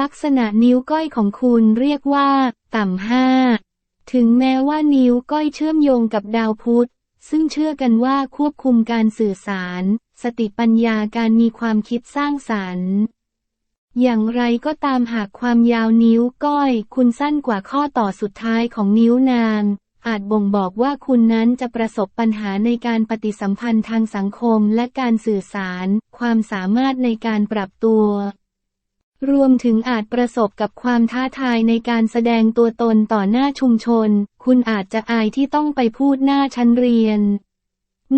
ลักษณะนิ้วก้อยของคุณเรียกว่า ต่ำห้า ถึงแม้ว่านิ้วก้อยเชื่อมโยงกับดาวพุธ ซึ่งเชื่อกันว่าควบคุมการสื่อสาร สติปัญญาการมีความคิดสร้างสรรค์ อย่างไรก็ตามหากความยาวนิ้วก้อย คุณสั้นกว่าข้อต่อสุดท้ายของนิ้วนาง อาจบ่งบอกว่าคุณนั้นจะประสบปัญหาในการปฏิสัมพันธ์ทางสังคมและการสื่อสาร ความสามารถในการปรับตัว รวมถึงอาจประสบกับความท้าทายในการแสดงตัวตนต่อหน้าชุมชน คุณอาจจะอายที่ต้องไปพูดหน้าชั้นเรียน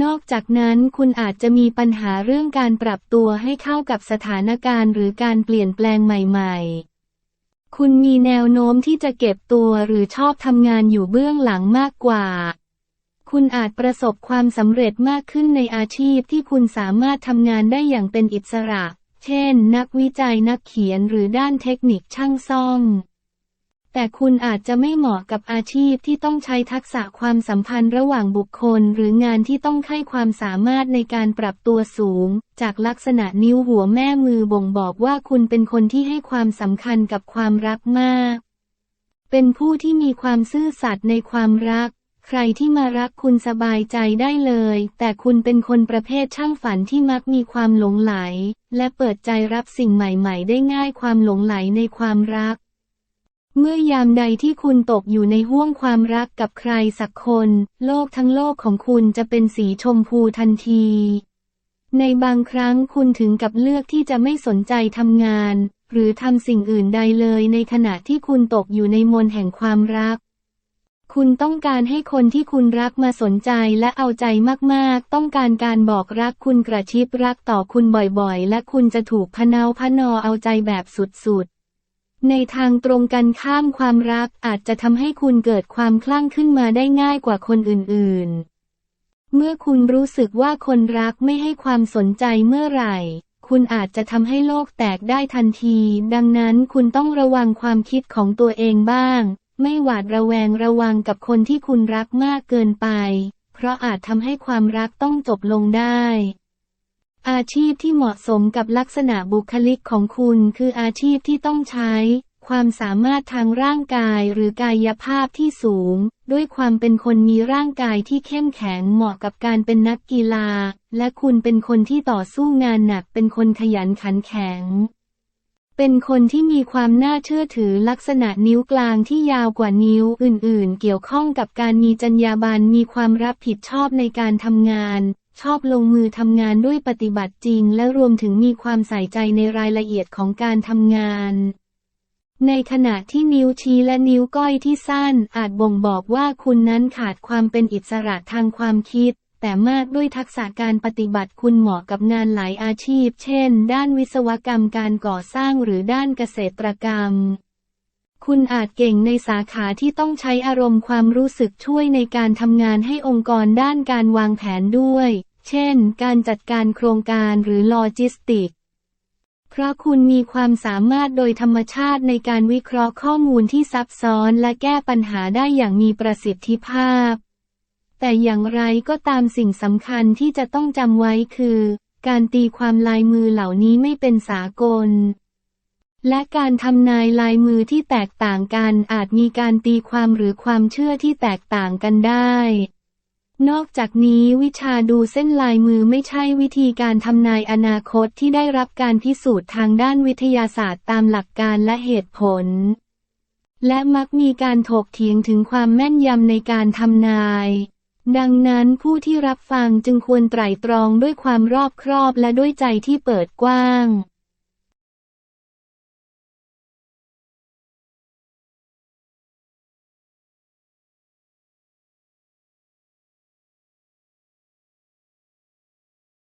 นอกจากนั้นคุณอาจจะมีปัญหาเรื่องการปรับตัวให้เข้ากับสถานการณ์หรือการเปลี่ยนแปลงใหม่ ๆ คุณมีแนวโน้มที่จะเก็บตัวหรือชอบทำงานอยู่เบื้องหลังมากกว่าคุณอาจประสบความสำเร็จมากขึ้นในอาชีพที่คุณสามารถทำงานได้อย่างเป็นอิสระ เช่น นักวิจัยนักเขียนหรือด้านเทคนิคช่างซ่อม แต่คุณอาจจะไม่เหมาะกับอาชีพที่ต้องใช้ทักษะความสัมพันธ์ระหว่างบุคคล หรืองานที่ต้องให้ความสามารถในการปรับตัวสูง จากลักษณะนิ้วหัวแม่มือบ่งบอกว่าคุณเป็นคนที่ให้ความสำคัญกับความรักมาก เป็นผู้ที่มีความซื่อสัตย์ในความรัก ใครที่มารักคุณสบายใจได้เลย แต่คุณเป็นคนประเภทช่างฝันที่มักมีความหลงไหล และเปิดใจรับสิ่งใหม่ๆ ได้ง่ายความหลงไหลในความรัก เมื่อยามใดที่คุณตกอยู่ในห่วงความรักกับใครสักคน โลกทั้งโลกของคุณจะเป็นสีชมพูทันทีในบางครั้งคุณถึงกับเลือกที่จะไม่สนใจทำงาน หรือทำสิ่งอื่นใดเลยในขณะที่คุณตกอยู่ในมนแห่งความรัก คุณต้องการให้คนที่คุณรักมาสนใจและเอาใจมากๆ ต้องการการบอกรักคุณกระชิบรักต่อคุณบ่อยๆ และคุณจะถูกพนาพนอเอาใจแบบสุดๆ ในทางตรงกันข้ามความรักอาจจะทำให้คุณเกิดความคลั่งขึ้นมาได้ง่ายกว่าคนอื่นๆ เมื่อคุณรู้สึกว่าคนรักไม่ให้ความสนใจเมื่อไหร่คุณอาจจะทำให้โลกแตกได้ทันที ดังนั้นคุณต้องระวังความคิดของตัวเองบ้าง ไม่หวาดระแวงระวังกับคนที่คุณรักมากเกินไป เพราะอาจทำให้ความรักต้องจบลงได้ อาชีพที่เหมาะสมกับลักษณะบุคลิกของคุณคืออาชีพที่ต้องใช้ ความสามารถทางร่างกายหรือกายภาพที่สูง ด้วยความเป็นคนมีร่างกายที่เข้มแข็งเหมาะกับการเป็นนักกีฬา และคุณเป็นคนที่ต่อสู้งานหนักเป็นคนขยันขันแข็ง เป็นคนที่มีความน่าเชื่อถือลักษณะนิ้วกลางที่ยาวกว่านิ้วอื่น ๆ เกี่ยวข้องกับการมีจรรยาบรรณมีความรับผิดชอบในการทำงาน ชอบลงมือทำงานด้วยปฏิบัติจริง และรวมถึงมีความใส่ใจในรายละเอียดของการทำงาน ในขณะที่นิ้วชี้และนิ้วก้อยที่สั้นอาจบ่งบอกว่าคุณนั้นขาดความเป็นอิสระทางความคิด แต่มากด้วยทักษะการปฏิบัติคุณเหมาะกับงานหลายอาชีพ เช่น ด้านวิศวกรรมการก่อสร้างหรือด้านเกษตรกรรม คุณอาจเก่งในสาขาที่ต้องใช้อารมณ์ความรู้สึกช่วยในการทำงานให้องค์กรด้านการวางแผนด้วย เช่น การจัดการโครงการหรือโลจิสติกเพราะคุณมีความสามารถโดยธรรมชาติในการวิเคราะห์ข้อมูลที่ซับซ้อนและแก้ปัญหาได้อย่างมีประสิทธิภาพ แต่อย่างไรก็ตามสิ่งสำคัญที่จะต้องจำไว้คือ การตีความลายมือเหล่านี้ไม่เป็นสากล และการทำนายลายมือที่แตกต่างกันอาจมีการตีความหรือความเชื่อที่แตกต่างกันได้ นอกจากนี้วิชาดูเส้นลายมือไม่ใช่วิธีการทำนายอนาคตที่ได้รับการพิสูจน์ทางด้านวิทยาศาสตร์ตามหลักการและเหตุผล และมักมีการถกเถียงถึงความแม่นยำในการทำนาย ดังนั้นผู้ที่รับฟังจึงควรไตร่ตรองด้วยความรอบครอบและด้วยใจที่เปิดกว้าง